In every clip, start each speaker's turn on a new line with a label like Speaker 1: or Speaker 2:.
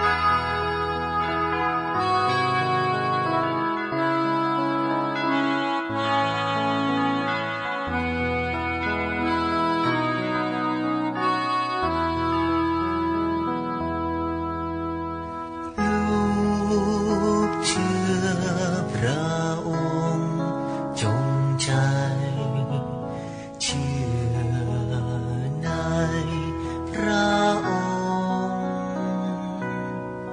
Speaker 1: Bye.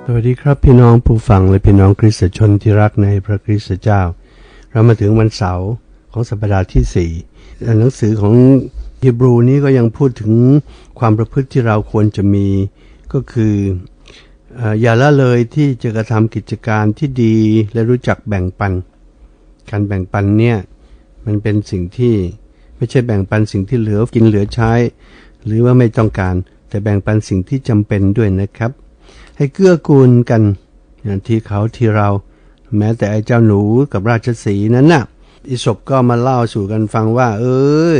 Speaker 1: สวัสดีครับพี่น้องผู้ฟังและพี่น้องคริสตชนที่รักในพระคริสตเจ้า เรามาถึงวันเสาร์ของสัปดาห์ที่สี่หนังสือของฮีบรูนี้ก็ยังพูดถึงความประพฤติที่เราควรจะมี ก็คืออย่าละเลยที่จะกระทำกิจการที่ดีและรู้จักแบ่งปัน การแบ่งปันเนี่ยมันเป็นสิ่งที่ไม่ใช่แบ่งปันสิ่งที่เหลือกินเหลือใช้ หรือว่าไม่ต้องการ แต่แบ่งปันสิ่งที่จำเป็นด้วยนะครับ ให้เกื้อกูลกันที่เขาที่เรา แม้แต่ไอ้เจ้าหนูกับราชสีนั้นน่ะอิศบก็มาเล่าสู่กันฟังว่า เอ้ย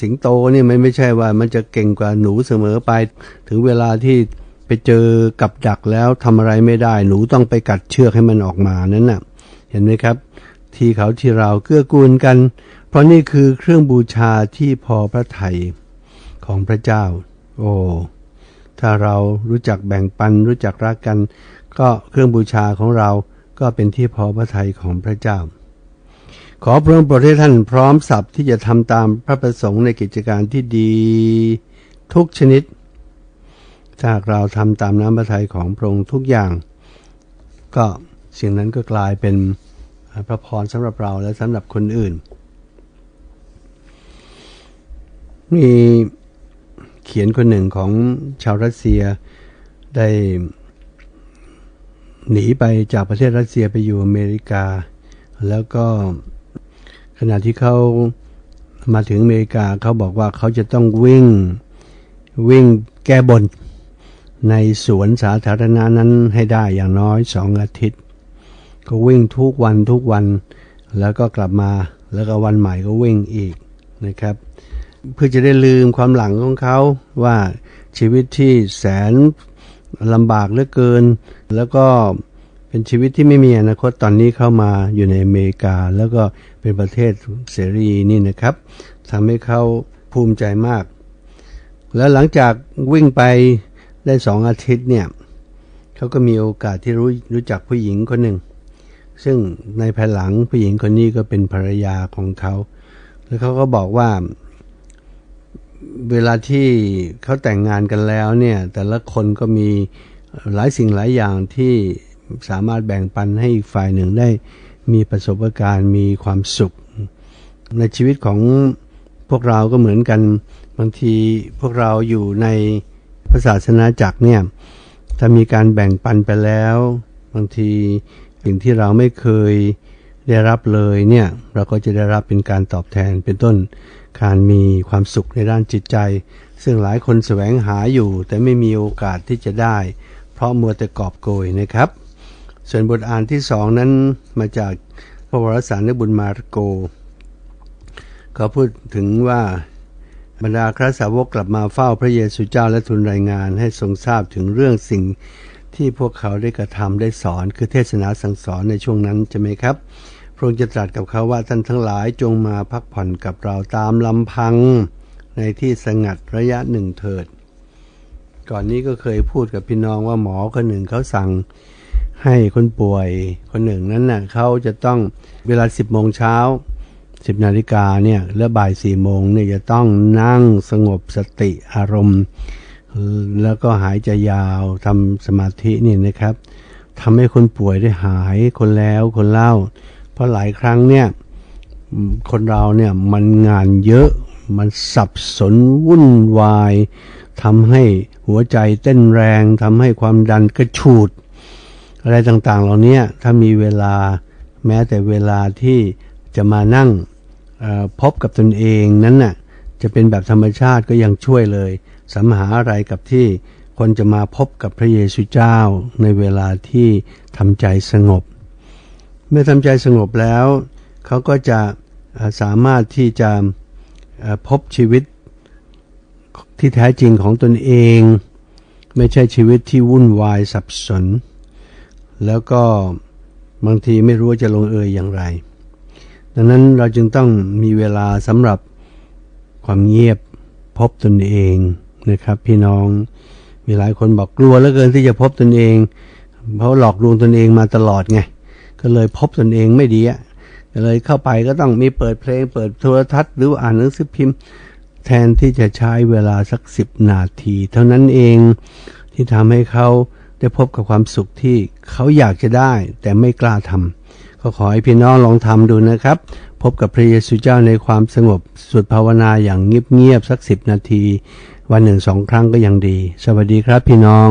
Speaker 1: สิงโตนี่มันไม่ใช่ว่ามันจะเก่งกว่าหนูเสมอไป ถึงเวลาที่ไปเจอกับดักแล้วทำอะไรไม่ได้ หนูต้องไปกัดเชือกให้มันออกมานั้นน่ะ เห็นไหมครับ ที่เขาที่เราเกื้อกูลกัน เพราะนี่คือเครื่องบูชาที่พอพระไทยของพระเจ้า โอ้ ถ้าเรารู้จักแบ่งปันรู้จักรักกัน ก็เครื่องบูชาของเราก็เป็นที่พอพระทัยของพระเจ้า ขอพระองค์โปรดให้ท่านพร้อมสับที่จะทำตามพระประสงค์ในกิจการที่ดี ทุกชนิด ถ้าเราทำตามน้ำพระทัยของพระองค์ทุกอย่าง ก็สิ่งนั้นก็กลายเป็นพระพรสำหรับเราและสำหรับคนอื่น มี เขียนคนหนึ่งของชาวรัสเซียได้หนีไปจากประเทศรัสเซียไปอยู่อเมริกา แล้วก็ขณะที่เขามาถึงอเมริกาเขาบอกว่าเขาจะต้องวิ่งวิ่งแก้บนในสวนสาธารณะนั้นให้ได้อย่างน้อยสองอาทิตย์ ก็วิ่งทุกวันทุกวันแล้วก็กลับมาแล้วก็วันใหม่ก็วิ่งอีกนะครับ เพื่อจะได้ลืมความหลังของเขาว่าชีวิตที่แสนลำบากเหลือเกิน แล้วก็เป็นชีวิตที่ไม่มีอนาคตตอนนี้เข้ามาอยู่ในอเมริกา แล้วก็เป็นประเทศเสรีนี่นะครับทำให้เขาภูมิใจมาก แล้วหลังจากวิ่งไปได้สองอาทิตย์เนี่ยเขาก็มีโอกาสที่รู้รู้จักผู้หญิงคนหนึ่ง ซึ่งในภายหลังผู้หญิงคนนี้ก็เป็นภรรยาของเขา แล้วเขาก็บอกว่า เวลาที่เขาแต่งงานกันแล้วเนี่ย แต่ละคนก็มีหลายสิ่งหลายอย่างที่สามารถแบ่งปันให้อีกฝ่ายหนึ่งได้มีประสบการณ์มีความสุข ในชีวิตของพวกเราก็เหมือนกันบางทีพวกเราอยู่ในพระศาสนาจักรเนี่ยถ้ามีการแบ่งปันไปแล้ว บางทีสิ่งที่เราไม่เคย ได้รับเลยเนี่ยเราก็จะได้รับเป็นการตอบแทนเป็นต้นการมีความสุขในด้านจิตใจ ซึ่งหลายคนแสวงหาอยู่ แต่ไม่มีโอกาสที่จะได้ เพราะมัวแต่กอบโกยนะครับ ส่วนบทอ่านที่สองนั้นมาจากพระวรสารในบุญมาโก ก็พูดถึงว่าบรรดาคราสาวกกลับมาเฝ้าพระเยซูเจ้าและทูลรายงานให้ทรงทราบถึงเรื่องสิ่งที่พวกเขาได้กระทำได้สอนคือเทศนาสั่งสอนในช่วงนั้นใช่ไหมครับ พระองค์จะตรัสกับเขาว่าท่านทั้งหลายจงมาพักผ่อนกับเราตามลำพังในที่สงัดระยะหนึ่งเถิด ก่อนนี้ก็เคยพูดกับพี่น้องว่าหมอคนหนึ่งเขาสั่งให้คนป่วยคนหนึ่งนั้นน่ะเขาจะต้องเวลาสิบโมงเช้าสิบนาฬิกาเนี่ยและบ่ายสี่โมงเนี่ยจะต้องนั่งสงบสติอารมณ์ แล้วก็หายใจยาวทำสมาธินี่นะครับทำให้คนป่วยได้หายคนแล้วคนเล่า เพราะหลายครั้งเนี่ยคนเราเนี่ยมันงานเยอะมันสับสนวุ่นวายทำให้หัวใจเต้นแรงทำให้ความดันกระฉูด อะไรต่างๆ เหล่านี้ถ้ามีเวลาแม้แต่เวลาที่จะมานั่งพบกับตนเองนั้นน่ะจะเป็นแบบธรรมชาติก็ยังช่วยเลยสัมหาอะไรกับที่คนจะมาพบกับพระเยซูเจ้าในเวลาที่ทำใจสงบ เมื่อทำใจสงบแล้ว เขาก็จะสามารถที่จะพบชีวิตที่แท้จริงของตนเอง ไม่ใช่ชีวิตที่วุ่นวายสับสน แล้วก็บางทีไม่รู้จะลงเอยอย่างไร ดังนั้นเราจึงต้องมีเวลาสำหรับความเงียบพบตนเองนะครับ พี่น้องมีหลายคนบอกกลัวเหลือเกินที่จะพบตนเองเพราะหลอกลวงตนเองมาตลอดไง ก็เลยพบตนเองไม่ดีอะเลยเข้าไปก็ต้องมีเปิดเพลง เปิดโทรทัศน์หรืออ่านหนังสือพิมพ์ แทนที่จะใช้เวลาสักสิบนาที เท่านั้นเองที่ทำให้เขาได้พบกับความสุขที่เขาอยากจะได้ แต่ไม่กล้าทำก็ขอให้พี่น้องลองทำดูนะครับ พบกับพระเยซูเจ้าในความสงบสุดภาวนาอย่างเงียบๆสักสิบนาที วันหนึ่งสองครั้งก็ยังดี สวัสดีครับพี่น้อง